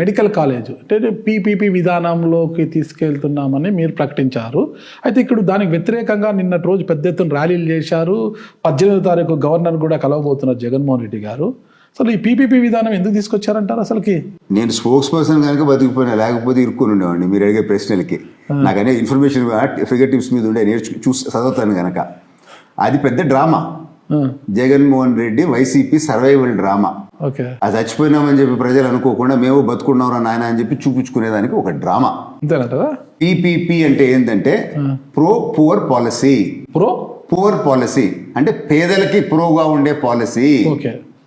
Medical college అంటే PPP విధానంలోకి తీసుకెళ్తున్నామని మీరు ప్రకటించారు. అయితే ఇక్కడ దానికి వ్యతిరేకంగా నిన్నటి రోజు పెద్ద ఎత్తున ర్యాలీలు చేశారు. పద్దెనిమిదో తారీఖు గవర్నర్ కూడా కలవబోతున్నారు జగన్మోహన్ రెడ్డి గారు. అసలు ఈ పీపీపీ విధానం ఎందుకు తీసుకొచ్చారంటారు అసలుకి? నేను స్పోక్స్ పర్సన్ కనుక బతికిపోయినా లేకపోతే ఇరుక్కుని ఉండేవాడిని. మీరు అడిగే ప్రశ్నలకి. నాకు అనే ఇన్ఫర్మేషన్ ఫిగర్ టిప్స్ మీద ఉండే నేర్చు చూసి చదువుతాను కనుక. అది పెద్ద drama Jaganmohan Reddy YCP survival drama. అది చచ్చిపోయినామని చెప్పి ప్రజలు అనుకోకుండా మేము బతుకున్నారా నాయన అని చెప్పి చూపించుకునేదానికి ఒక డ్రామా. పీపీపీ అంటే ఏంటంటే pro poor policy. Pro? Poor policy. అంటే పేదలకి ప్రోగా ఉండే పాలసీ.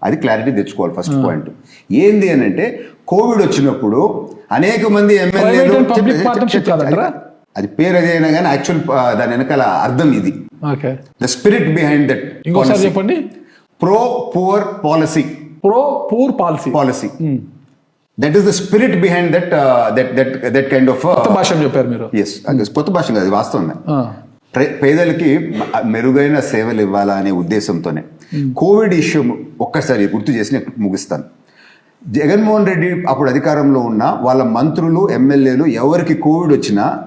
అది క్లారిటీ తెచ్చుకోవాలి ఫస్ట్ పాయింట్. ఏంది అని అంటే కోవిడ్ వచ్చినప్పుడు అనేక మంది ఎమ్మెల్యేలు అది పేరు అదైనా కానీ యాక్చువల్ దాని వెనకాల అర్థం ఇది. Okay. The spirit behind that ఇంకోసారి చెప్పండి. Pro poor policy pro poor policy policy that is the spirit behind that that that that kind of కొత్త భాష చెప్పారు మీరు. ఎస్ కొత్త భాష కాదు వాస్తవమే. ప్ర- పేదలకి మెరుగైన సేవలు ఇవ్వాలా అనే ఉద్దేశంతోనే. కోవిడ్ ఇష్యూ ఒక్కసారి గుర్తు చేసి నేను ముగిస్తాను. జగన్మోహన్ రెడ్డి అప్పుడు అధికారంలో ఉన్న వాళ్ళ మంత్రులు ఎమ్మెల్యేలు ఎవరికి కోవిడ్ వచ్చినా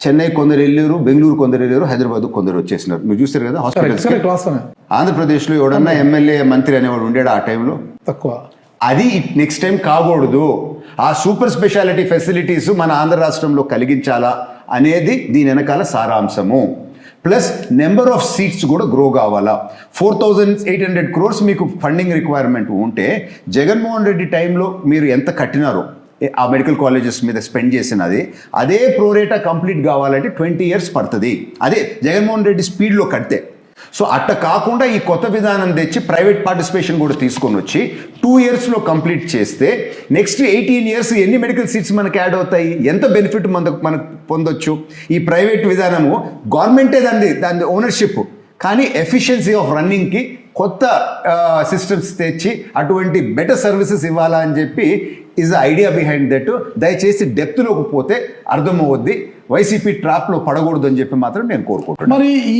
చెన్నై కొందరు వెళ్ళారు బెంగళూరు కొందరు వెళ్ళారు హైదరాబాద్ కొందరు వచ్చేసినారు. మీరు చూస్తారు కదా హాస్పిటల్స్ ఆంధ్రప్రదేశ్లో ఎవడన్నా ఎమ్మెల్యే మంత్రి అనేవాడు ఉండేడు ఆ టైంలో తక్కువ. అది నెక్స్ట్ టైం కాకూడదు. ఆ సూపర్ స్పెషాలిటీ ఫెసిలిటీస్ మన ఆంధ్ర రాష్ట్రంలో కలిగించాలా అనేది దీని వెనకాల సారాంశము. ప్లస్ నెంబర్ ఆఫ్ సీట్స్ కూడా గ్రో కావాలా. Four thousand eight hundred crores మీకు ఫండింగ్ రిక్వైర్మెంట్ ఉంటే జగన్మోహన్ రెడ్డి టైంలో మీరు ఎంత కట్టినారో ఆ మెడికల్ కాలేజెస్ మీద స్పెండ్ చేసినది. అదే ప్రోరేటా కంప్లీట్ కావాలంటే ట్వంటీ ఇయర్స్ పడుతుంది. అదే జగన్మోహన్ రెడ్డి స్పీడ్లో కడితే. సో అట్ట కాకుండా ఈ కొత్త విధానం తెచ్చి ప్రైవేట్ పార్టిసిపేషన్ కూడా తీసుకొని వచ్చి టూ ఇయర్స్లో కంప్లీట్ చేస్తే నెక్స్ట్ ఎయిటీన్ ఇయర్స్ ఎన్ని మెడికల్ సీట్స్ మనకి యాడ్ అవుతాయి? ఎంత బెనిఫిట్ మన మనకు పొందొచ్చు? ఈ ప్రైవేట్ విధానము గవర్నమెంటే దాన్ని దాని ఓనర్షిప్ కానీ ఎఫిషియన్సీ ఆఫ్ రన్నింగ్కి కొత్త సిస్టమ్స్ తెచ్చి అటువంటి బెటర్ సర్వీసెస్ ఇవ్వాలా అని చెప్పి ఈజ్ ఐడియా బిహైండ్ దట్ దయచేసి డెప్త్లోకి పోతే అర్థమవుద్ది. వైసీపీ ట్రాప్లో పడకూడదు అని చెప్పి మాత్రం నేను కోరుకుంటున్నాను. మరి